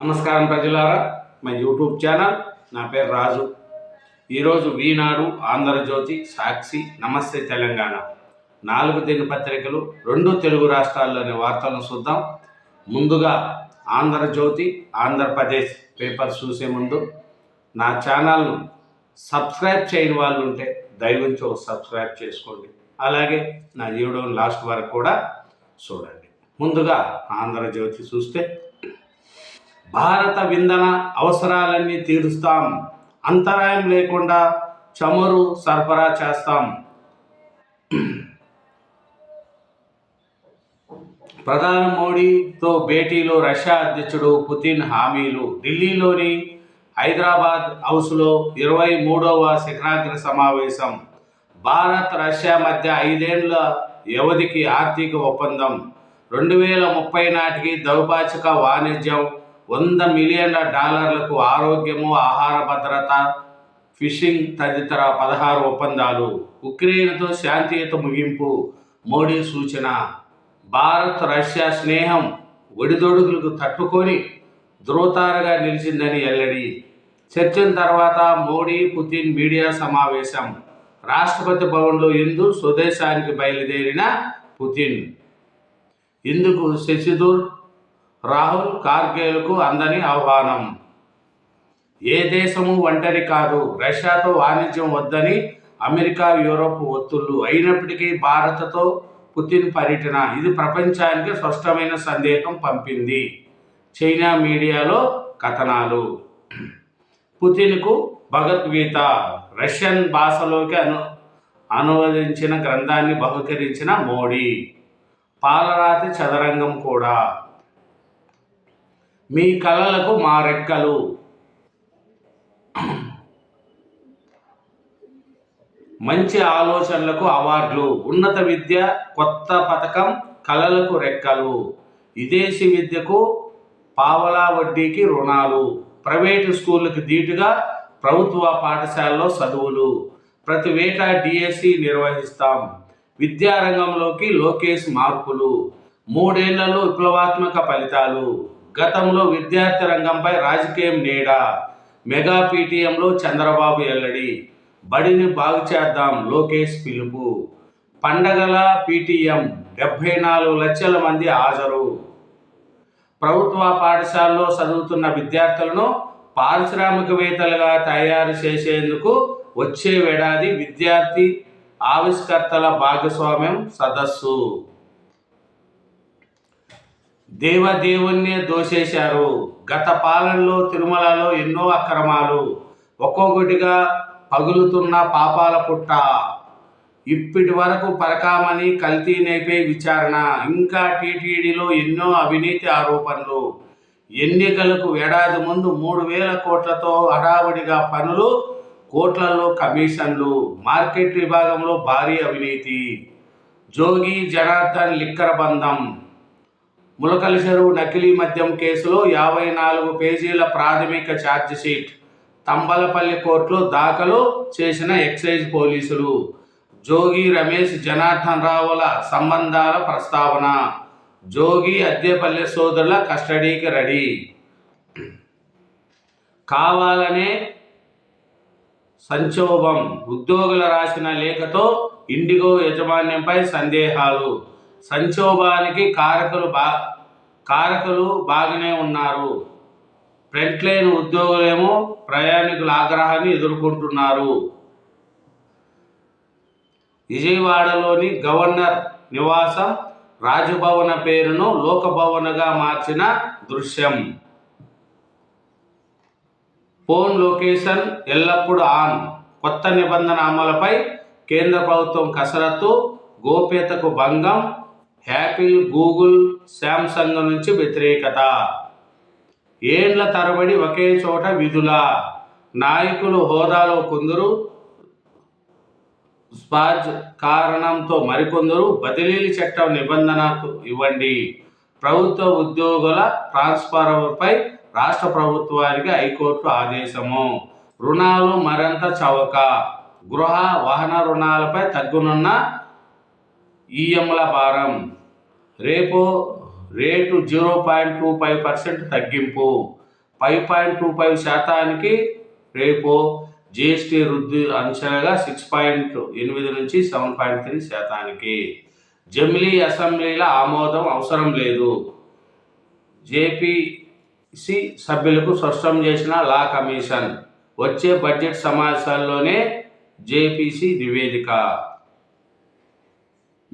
నమస్కారం ప్రజలారా మా యూట్యూబ్ ఛానల్ నా పేరు రాజు. ఈరోజు వీనాడు ఆంధ్రజ్యోతి సాక్షి నమస్తే తెలంగాణ. నాలుగు దినపత్రికలు రెండు తెలుగు రాష్ట్రాల్లోని వార్తలను చూద్దాం. ముందుగా ఆంధ్రజ్యోతి ఆంధ్రప్రదేశ్ పేపర్ చూసే ముందు నా ఛానల్ను సబ్స్క్రైబ్ చేయని వాళ్ళు ఉంటే దయవించి ఒక సబ్స్క్రైబ్ చేసుకోండి. అలాగే నా వీడియోని లాస్ట్ వరకు కూడా చూడండి. ముందుగా ఆంధ్రజ్యోతి చూస్తే భారత వింధన అవసరాలన్నీ తీరుస్తాం. అంతరాయం లేకుండా చమురు సరఫరా చేస్తాం. ప్రధాని మోడీతో భేటీలో రష్యా అధ్యక్షుడు పుతిన్ హామీలు. ఢిల్లీలోని హైదరాబాద్ హౌస్లో ఇరవై మూడవ శిఖరాగ్ర సమావేశం. భారత్ రష్యా మధ్య ఐదేళ్ళ వ్యవధికి ఆర్థిక ఒప్పందం. రెండు వేల ముప్పై నాటికి ద్వైపాక్షిక వాణిజ్యం వంద మిలియన్ల డాలర్లకు ఆరోగ్యము ఆహార భద్రత ఫిషింగ్ తదితర పదహారు ఒప్పందాలు. ఉక్రెయిన్తో శాంతియుత ముగింపు మోడీ సూచన. భారత్ రష్యా స్నేహం ఒడిదొడుగులకు తట్టుకొని ధృవతారగా నిలిచిందని ఎల్లడి. చర్చల తర్వాత మోడీ పుతిన్ మీడియా సమావేశం. రాష్ట్రపతి భవన్లో ఇందు స్వదేశానికి బయలుదేరిన పుతిన్. ఇందుకు శశిధూర్ రాహుల్ కార్గేలకు అందని ఆహ్వానం. ఏ దేశము ఒంటరి కాదు రష్యాతో వాణిజ్యం వద్దని అమెరికా యూరోప్ ఒత్తుళ్ళు అయినప్పటికీ భారత్తో పుతిన్ పర్యటన. ఇది ప్రపంచానికి స్పష్టమైన సందేశం పంపింది. చైనా మీడియాలో కథనాలు. పుతిన్కు భగవద్గీత రష్యన్ భాషలోకి అను అనువదించిన గ్రంథాన్ని బహుకరించిన మోడీ. పాలరాతి చదరంగం కూడా. మీ కళలకు మా రెక్కలు. మంచి ఆలోచనలకు అవార్డులు. ఉన్నత విద్య కొత్త పథకం కళలకు రెక్కలు. విదేశీ విద్యకు పావలా వడ్డీకి రుణాలు. ప్రైవేటు స్కూళ్ళకి ధీటుగా ప్రభుత్వ పాఠశాలలో చదువులు. ప్రతి వేటా డిఎస్సి నిర్వహిస్తాం. విద్యారంగంలోకి లోకేష్ మార్పులు. మూడేళ్ళలో విప్లవాత్మక ఫలితాలు. గతంలో విద్యార్థి రంగంపై రాజకీయం నీడా? మెగా పీటీఎంలో చంద్రబాబు ఎల్లడి. బడిని బాగు చేద్దాం లోకేష్ పిలుపు. పండగల పీటీఎం డెబ్బై నాలుగు లక్షల మంది హాజరు. ప్రభుత్వ పాఠశాలలో చదువుతున్న విద్యార్థులను పారిశ్రామికవేత్తలుగా తయారు చేసేందుకు వచ్చే ఏడాది విద్యార్థి ఆవిష్కర్తల భాగస్వామ్యం సదస్సు. దేవదేవుణ్ణే దోషేశారు. గత పాలనలో తిరుమలలో ఎన్నో అక్రమాలు. ఒక్కొక్కటిగా పగులుతున్న పాపాల పుట్ట. ఇప్పటి వరకు పరకామని కల్తీ నేపే విచారణ. ఇంకా టీటీడీలో ఎన్నో అవినీతి ఆరోపణలు. ఎన్నికలకు ఏడాది ముందు మూడు వేల కోట్లతో హడావుడిగా పనులు కోట్లలో కమిషన్లు మార్కెట్ విభాగంలో భారీ అవినీతి. జోగి జనార్దన్ లిక్కర బంధం. ములకల చెరువు నకిలీ మద్యం కేసులో యాభై నాలుగు పేజీల ప్రాథమిక ఛార్జిషీట్ తంబలపల్లి కోర్టులో దాఖలు చేసిన ఎక్సైజ్ పోలీసులు. జోగి రమేష్ జనార్దన్ రావుల సంబంధాల ప్రస్తావన. జోగి అద్దెపల్లి సోదరుల కస్టడీకి రెడీ. కావాలనే సంక్షోభం. ఉద్యోగులు రాసిన లేఖతో ఇండిగో యాజమాన్యంపై సందేహాలు. సంక్షోభానికి కారకులు బా కారకులు బాగానే ఉన్నారు. ఫ్రంట్ లైన్ ఉద్యోగులేమో ప్రయాణికుల ఆగ్రహాన్ని ఎదుర్కొంటున్నారు. విజయవాడలోని గవర్నర్ నివాసం రాజభవన పేరును లోకభవనగా మార్చిన దృశ్యం. ఫోన్ లొకేషన్ ఎల్లప్పుడూ ఆన్. కొత్త నిబంధన అమలుపై కేంద్ర ప్రభుత్వం కసరత్తు గోప్యతకు భంగం యాపిల్ గూగుల్ శాంసంగ్ నుంచి వ్యతిరేకత. ఏండ్ల తరబడి ఒకే చోట విధుల. నాయకులు హోదాలో కొందరు స్పాజ్ కారణంతో మరికొందరు బదిలీల చట్టం నిబంధనకు ఇవ్వండి. ప్రభుత్వ ఉద్యోగుల ట్రాన్స్ఫర్పై రాష్ట్ర ప్రభుత్వానికి హైకోర్టు ఆదేశము. రుణాలు మరింత చవక. గృహ వాహన రుణాలపై తగ్గునున్న ఈఎంల భారం. Repo rate zero point two five percent తగ్గింపు. ఫైవ్ పాయింట్ టూ ఫైవ్ శాతానికి రేపో జిఎస్టీ వృద్ధి అంచనాగా సిక్స్ పాయింట్ ఎనిమిది నుంచి సెవెన్ పాయింట్ త్రీ శాతానికి. జమిలీ అసెంబ్లీల ఆమోదం అవసరం లేదు. జేపీసీ సభ్యులకు స్పష్టం చేసిన లా కమిషన్. వచ్చే బడ్జెట్ సమావేశాల్లోనే జేపీసీ నివేదిక.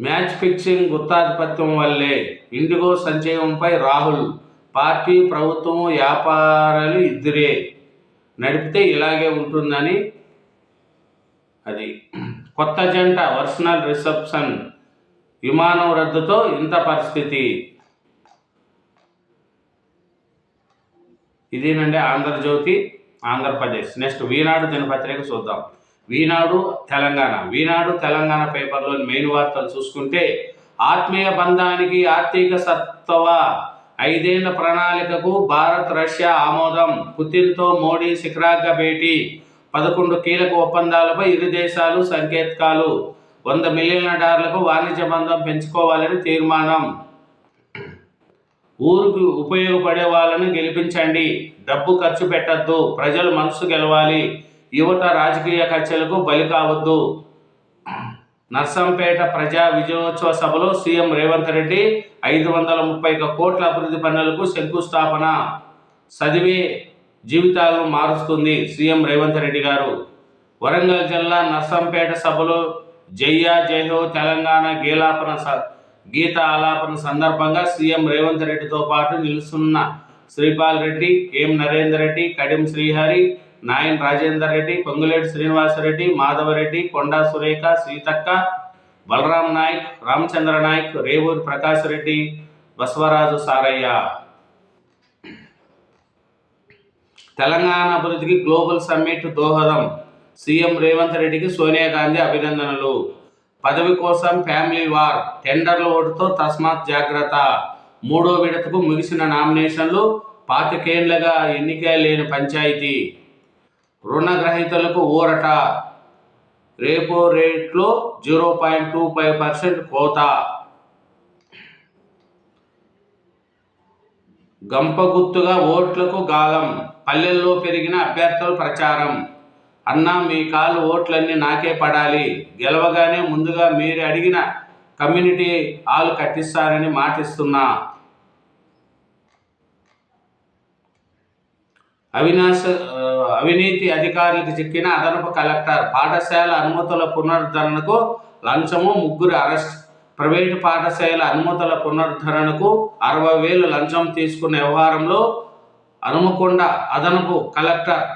మ్యాచ్ ఫిక్సింగ్ గుత్తాధిపత్యం వల్లే ఇండిగో సంచయంపై రాహుల్ పార్టీ ప్రభుత్వం వ్యాపారాలు ఇద్దరే నడిపితే ఇలాగే ఉంటుందని అది. కొత్త జంట వర్షనల్ రిసెప్షన్ విమానం రద్దుతో ఇంత పరిస్థితి. ఇదేనండి ఆంధ్రజ్యోతి ఆంధ్రప్రదేశ్. నెక్స్ట్ వీనాడు దినపత్రిక చూద్దాం. వీనాడు తెలంగాణ. వీనాడు తెలంగాణ పేపర్లోని మెయిన్ వార్తలు చూసుకుంటే ఆత్మీయ బంధానికి ఆర్థిక సత్వ ఐదేళ్ళ ప్రణాళికకు భారత్ రష్యా ఆమోదం. పుతిన్తో మోడీ శిఖరాగ్ర భేటీ. పదకొండు కీలక ఒప్పందాలపై ఇరు దేశాలు సంకేతకాలు. వంద మిలియన్ల డాలర్లకు వాణిజ్య బంధం పెంచుకోవాలని తీర్మానం. ఊరికి ఉపయోగపడే వాళ్ళని గెలిపించండి. డబ్బు ఖర్చు పెట్టద్దు. ప్రజలు మనసు గెలవాలి. యువత రాజకీయ కక్షలకు బలి కావద్దు. నర్సంపేట ప్రజా విజయోత్సవ సభలో సీఎం రేవంత్ రెడ్డి ఐదు వందల ముప్పై ఒక కోట్ల అభివృద్ధి పనులకు శంకుస్థాపన. చదివే జీవితాలను మారుస్తుంది సీఎం రేవంత్ రెడ్డి గారు. వరంగల్ జిల్లా నర్సంపేట సభలో జయ్యా జయహో తెలంగాణ గీలాపన స- గీత ఆలాపన సందర్భంగా సీఎం రేవంత్ రెడ్డితో పాటు నిలుస్తున్న శ్రీపాల్ రెడ్డి ఎం నరేందర్ రెడ్డి కడిం శ్రీహరి నాయన్ రాజేందర్ రెడ్డి పొంగులేటి శ్రీనివాసరెడ్డి మాధవరెడ్డి కొండా సురేఖ సీతక్క బలరాం నాయక్ రామచంద్ర నాయక్ రేవూరి ప్రకాష్ రెడ్డి బసవరాజు సారయ్య. తెలంగాణ అభివృద్ధికి గ్లోబల్ సమ్మిట్ దోహదం. సీఎం రేవంత్ రెడ్డికి సోనియా గాంధీ అభినందనలు. పదవి కోసం ఫ్యామిలీ వార్ టెండర్ల ఓటుతో తస్మాత్ జాగ్రత్త. మూడో విడతకు ముగిసిన నామినేషన్లు పాతికేండ్లుగా ఎన్నిక లేని పంచాయతీ. రుణగ్రహీతలకు ఊరట. రేపో రేట్లో zero point two five percent కోత. గంపగుత్తుగా ఓట్లకు గాలం. పల్లెల్లో పెరిగిన అభ్యర్థుల ప్రచారం. అన్నా మీ కాలు ఓట్లన్నీ నాకే పడాలి. గెలవగానే ముందుగా మీరు అడిగిన కమ్యూనిటీ హాల్ కట్టిస్తారని మాటిస్తున్నా. అవినాశ అవినీతి అధికారులకు చిక్కిన అదనపు కలెక్టర్ పాఠశాల అనుమతుల పునరుద్ధరణకు లంచము ముగ్గురు అరెస్ట్. ప్రైవేటు పాఠశాల అనుమతుల పునరుద్ధరణకు అరవై వేలు లంచం తీసుకున్న వ్యవహారంలో హనుమకొండ అదనపు కలెక్టర్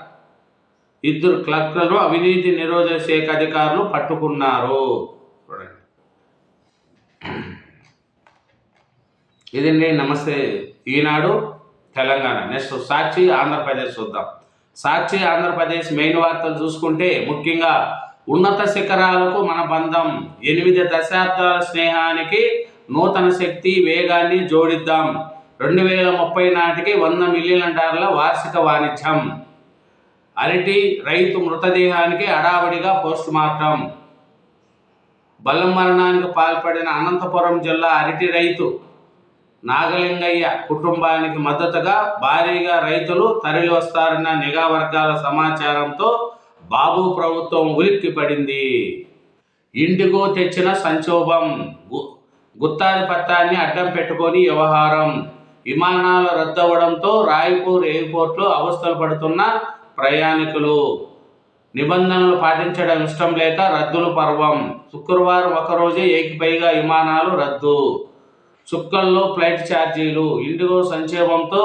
ఇద్దరు కలెక్టర్లు అవినీతి నిరోధక శాఖ అధికారులు పట్టుకున్నారు. చూడండి. ఇదండి నమస్తే. ఈనాడు తెలంగాణ. నెక్స్ట్ సాక్షి ఆంధ్రప్రదేశ్ చూద్దాం. సాక్షి ఆంధ్రప్రదేశ్ మెయిన్ వార్తలు చూసుకుంటే ముఖ్యంగా ఉన్నత శిఖరాలకు మన బంధం. ఎనిమిది దశాబ్దాల స్నేహానికి నూతన శక్తి వేగాన్ని జోడిద్దాం. రెండు వేల ముప్పై నాటికి వంద మిలియన్ డాలర్ల వార్షిక వాణిజ్యం. అరటి రైతు మృతదేహానికి అడావడిగా పోస్ట్ మార్టం బలం మరణానికి పాల్పడిన అనంతపురం జిల్లా అరటి రైతు నాగలింగయ్య కుటుంబానికి మద్దతుగా భారీగా రైతులు తరలి వస్తారన్న నిఘా వర్గాల సమాచారంతో బాబు ప్రభుత్వం ఉలిక్కి పడింది. ఇండిగో తెచ్చిన సంక్షోభం గు- గుత్తాధిపత్యాన్ని అడ్డం పెట్టుకొని వ్యవహారం. విమానాలు రద్దవడంతో రాయపూర్ ఎయిర్పోర్ట్లో అవస్థలు పడుతున్న ప్రయాణికులు. నిబంధనలు పాటించడం ఇష్టం లేక రద్దులు పర్వం. శుక్రవారం ఒకరోజే ఏకిపైగా విమానాలు రద్దు. చుక్కల్లో ఫ్లైట్ ఛార్జీలు ఇండిగో సంక్షేమంతో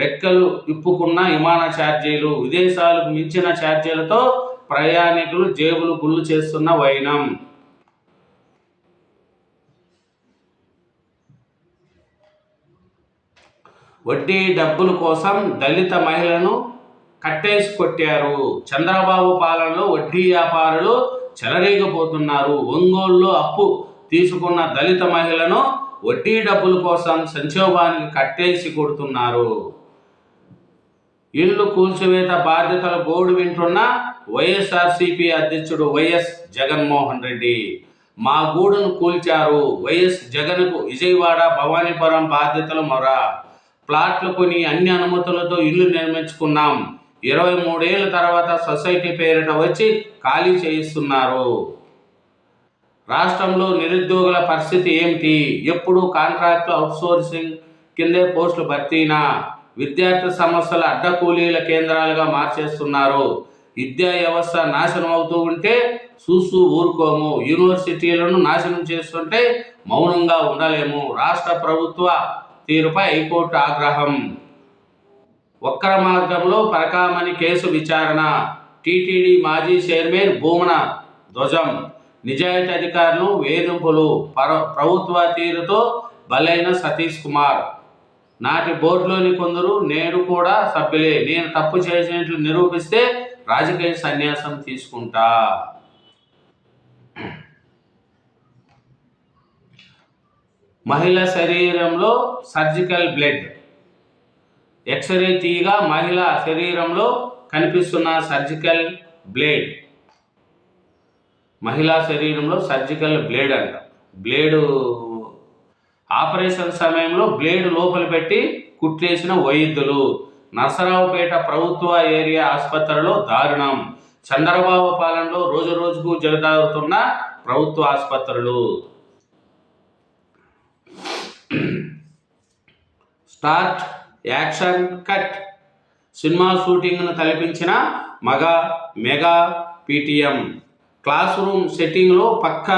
రెక్కలు ఇప్పుకున్న విమాన ఛార్జీలు విదేశాలకు మించిన ఛార్జీలతో ప్రయాణికులు జేబులు గుళ్ళు చేస్తున్న వైనం. వడ్డీ డబ్బుల కోసం దళిత మహిళను కట్టేసి కొట్టారు చంద్రబాబు పాలనలో వడ్డీ వ్యాపారులు చెలరేగిపోతున్నారు. ఒంగోలులో అప్పు తీసుకున్న దళిత మహిళను వడ్డీ డబ్బుల కోసం సంక్షోభానికి కట్టేసి కొడుతున్నారు. ఇల్లు కూల్చివేత బాధ్యతల గోడు వింటున్న వైఎస్ఆర్సీపీ అధ్యక్షుడు వైఎస్ జగన్మోహన్ రెడ్డి. మా గూడును కూల్చారు. వైఎస్ జగన్కు విజయవాడ భవానీపురం బాధ్యతలు మొర. ప్లాట్లు కొని అన్ని అనుమతులతో ఇల్లు నిర్మించుకున్నాం. ఇరవై మూడేళ్ళ తర్వాత సొసైటీ పేరిట వచ్చి ఖాళీ చేయిస్తున్నారు. రాష్ట్రంలో నిరుద్యోగుల పరిస్థితి ఏమిటి? ఎప్పుడు కాంట్రాక్ట్ అవుట్సోర్సింగ్ కిందే పోస్టులు భర్తీనా? విద్యార్థి సమస్యల అడ్డకూలీల కేంద్రాలుగా మార్చేస్తున్నారు. విద్యా వ్యవస్థ నాశనం అవుతూ ఉంటే చూసు ఊరుకోము. యూనివర్సిటీలను నాశనం చేస్తుంటే మౌనంగా ఉండలేము. రాష్ట్ర ప్రభుత్వ తీరుపై హైకోర్టు ఆగ్రహం. వక్ర మార్గంలో పరకామణి కేసు విచారణ. టీటీడీ మాజీ చైర్మన్ భూమన ధ్వజం. నిజాయితీ అధికారులు వేధింపులు పర ప్రభుత్వ తీరుతో బలైన సతీష్ కుమార్. నాటి బోర్డులోని కొందరు నేడు కూడా సభ్యులే. నేను తప్పు చేసినట్లు నిరూపిస్తే రాజకీయ సన్యాసం తీసుకుంటా. మహిళ శరీరంలో సర్జికల్ బ్లడ్. ఎక్స్రే తీయగా మహిళ శరీరంలో కనిపిస్తున్న సర్జికల్ బ్లేడ్. మహిళా శరీరంలో సర్జికల్ బ్లేడ్ అంట. బ్లేడు ఆపరేషన్ సమయంలో బ్లేడ్ లోపల పెట్టి కుట్లేసిన వైద్యులు. నరసరావుపేట ప్రభుత్వ ఏరియా ఆసుపత్రిలో దారుణం. చంద్రబాబు పాలనలో రోజు రోజుకు జగదాగుతున్న ప్రభుత్వ ఆసుపత్రులు. Start action cut. సినిమా షూటింగ్ను తలపించిన మగ మెగా పీటీఎం. క్లాస్ రూమ్ సెట్టింగ్లో పక్క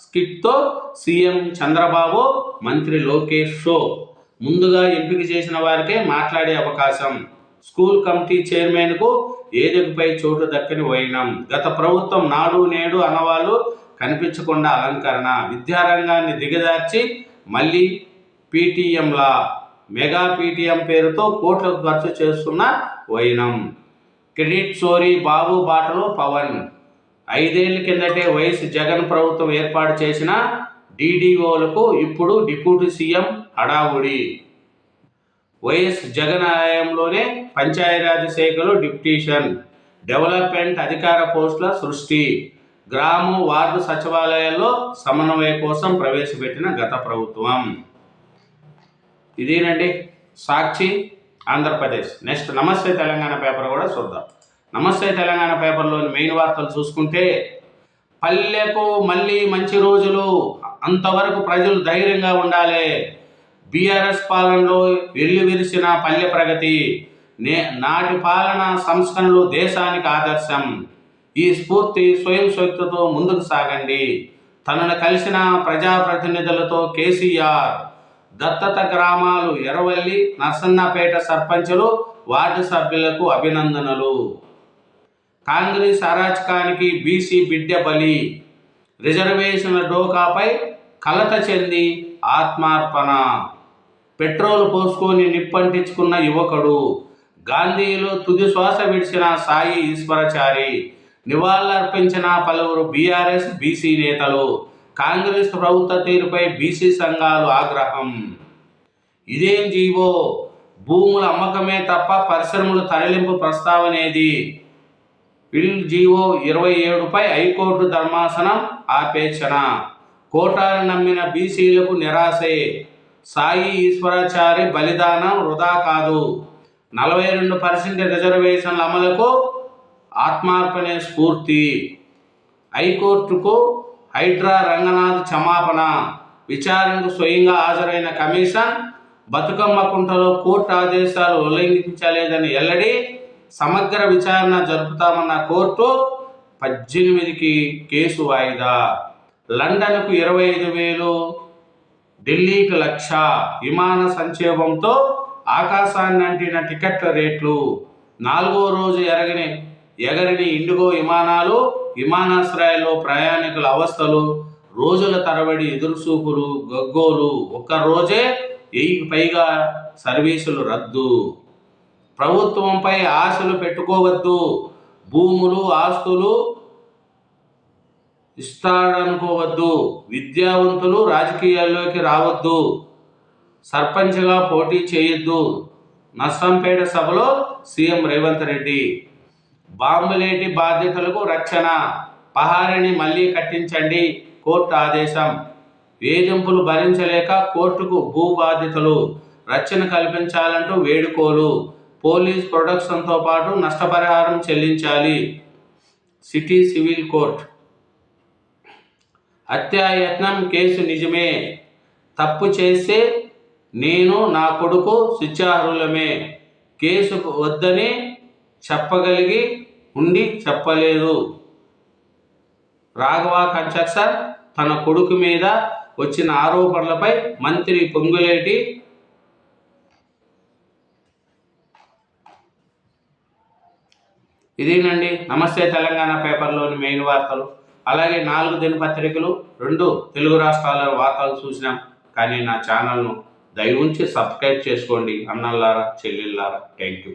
స్కిట్తో సీఎం చంద్రబాబు మంత్రి లోకేష్ షో. ముందుగా ఎంపిక చేసిన వారికే మాట్లాడే అవకాశం. స్కూల్ కమిటీ చైర్మన్కు ఏదికపై చోటు దక్కని వైనం. గత ప్రభుత్వం నాడు నేడు అనవాళ్ళు కనిపించకుండా అలంకరణ. విద్యారంగాన్ని దిగజార్చి మళ్ళీ పీటీఎంలా. మెగా పీటీఎం పేరుతో కోట్లకు ఖర్చు చేస్తున్న వైనం. క్రెడిట్ చోరీ బాబు బాటలో పవన్. ఐదేళ్ళ కిందటే వైఎస్ జగన్ ప్రభుత్వం ఏర్పాటు చేసిన డీడీఓలకు ఇప్పుడు డిప్యూటీ సీఎం హడావుడి. వైఎస్ జగన్ ఆలయంలోనే పంచాయతీరాజ్ శాఖలో డిప్యూటీషన్ డెవలప్మెంట్ అధికార పోస్టుల సృష్టి. గ్రామ వార్డు సచివాలయాల్లో సమన్వయ కోసం ప్రవేశపెట్టిన గత ప్రభుత్వం. ఇదేనండి సాక్షి ఆంధ్రప్రదేశ్. నెక్స్ట్ నమస్తే తెలంగాణ పేపర్ కూడా చూద్దాం. నమస్తే తెలంగాణ పేపర్లోని మెయిన్ వార్తలు చూసుకుంటే పల్లెకు మళ్ళీ మంచి రోజులు. అంతవరకు ప్రజలు ధైర్యంగా ఉండాలి. బీఆర్ఎస్ పాలనలో వెల్లి విరిసిన పల్లె ప్రగతి నే నాటి పాలన సంస్కరణలు దేశానికి ఆదర్శం. ఈ స్ఫూర్తి స్వయం శక్తితో ముందుకు సాగండి. తనను కలిసిన ప్రజాప్రతినిధులతో కేసీఆర్ దత్తత గ్రామాలు ఎరవల్లి నర్సన్నపేట సర్పంచులు వార్డు సభ్యులకు అభినందనలు. కాంగ్రెస్ అరాచకానికి బీసీ బిడ్డ బలి. రిజర్వేషన్ల డోకాపై కలత చెంది ఆత్మార్పణ. పెట్రోల్ పోసుకొని నిప్పంటించుకున్న యువకుడు. గాంధీలో తుది శ్వాస విడిచిన సాయి ఈశ్వరచారి. నివాళులర్పించిన పలువురు బీఆర్ఎస్ బీసీ నేతలు. కాంగ్రెస్ ప్రభుత్వ తీరుపై బీసీ సంఘాలు ఆగ్రహం. ఇదేం జీవో? భూముల అమ్మకమే తప్ప పరిశ్రమల తరలింపు ప్రస్తావనేది. బిల్ జీవో ఇరవై ఏడుపై హైకోర్టు ధర్మాసనం ఆపేక్షణ. కోటాను నమ్మిన బీసీలకు నిరాశే. సాయి ఈశ్వరాచారి బలిదానం వృధా కాదు. నలభై రెండు పర్సెంట్ రిజర్వేషన్ల అమలుకు ఆత్మార్పణే స్ఫూర్తి. హైకోర్టుకు హైడ్రా రంగనాథ్ క్షమాపణ. విచారణకు స్వయంగా హాజరైన కమిషన్ బతుకమ్మ కుంటలో కోర్టు ఆదేశాలు ఉల్లంఘించలేదని ఎల్లడి సమగ్ర విచారణ జరుపుతామన్న కోర్టు పద్దెనిమిదికి కేసు వాయిదా. లండన్కు ఇరవై ఐదు వేలు ఢిల్లీకి లక్ష విమాన సంక్షేమంతో ఆకాశాన్ని అంటిన టికెట్ల రేట్లు. నాలుగో రోజు ఎరగని ఎగరిని ఇండిగో విమానాలు విమానాశ్రయాల్లో ప్రయాణికుల అవస్థలు రోజుల తరబడి ఎదురుచూపులు గగ్గోలు. ఒక్క రోజే వెయ్యికి పైగా సర్వీసులు రద్దు. ప్రభుత్వంపై ఆశలు పెట్టుకోవద్దు. భూములు ఆస్తులు ఇస్తాడనుకోవద్దు. విద్యావంతులు రాజకీయాల్లోకి రావద్దు. సర్పంచ్గా పోటీ చేయొద్దు. నర్సంపేట సభలో సీఎం రేవంత్ రెడ్డి. బాంబులేటి బాధ్యతలకు రక్షణ. పహారిని మళ్ళీ కట్టించండి. కోర్టు ఆదేశం. వేధింపులు భరించలేక కోర్టుకు భూ బాధ్యతలు. రక్షణ కల్పించాలంటూ వేడుకోలు. పోలీస్ ప్రొడక్షన్తో పాటు నష్టపరిహారం చెల్లించాలి. City civil court. హత్యాయత్నం కేసు నిజమే. తప్పు చేస్తే నేను నా కొడుకు శిక్షార్హులమే. కేసు వద్దని చెప్పగలిగి ఉండి చెప్పలేదు. రాఘవ కన్స్ట్రక్షన్ తన కొడుకు మీద వచ్చిన ఆరోపణలపై మంత్రి పొంగులేటి ఇదేనండి నమస్తే తెలంగాణ పేపర్లోని మెయిన్ వార్తలు. అలాగే నాలుగు దినపత్రికలు రెండు తెలుగు రాష్ట్రాల వార్తలు చూసినాం. కానీ నా ఛానల్ను దయ ఉంచి సబ్స్క్రైబ్ చేసుకోండి. అన్నల్లారా చెల్లెళ్ళారా థ్యాంక్ యూ.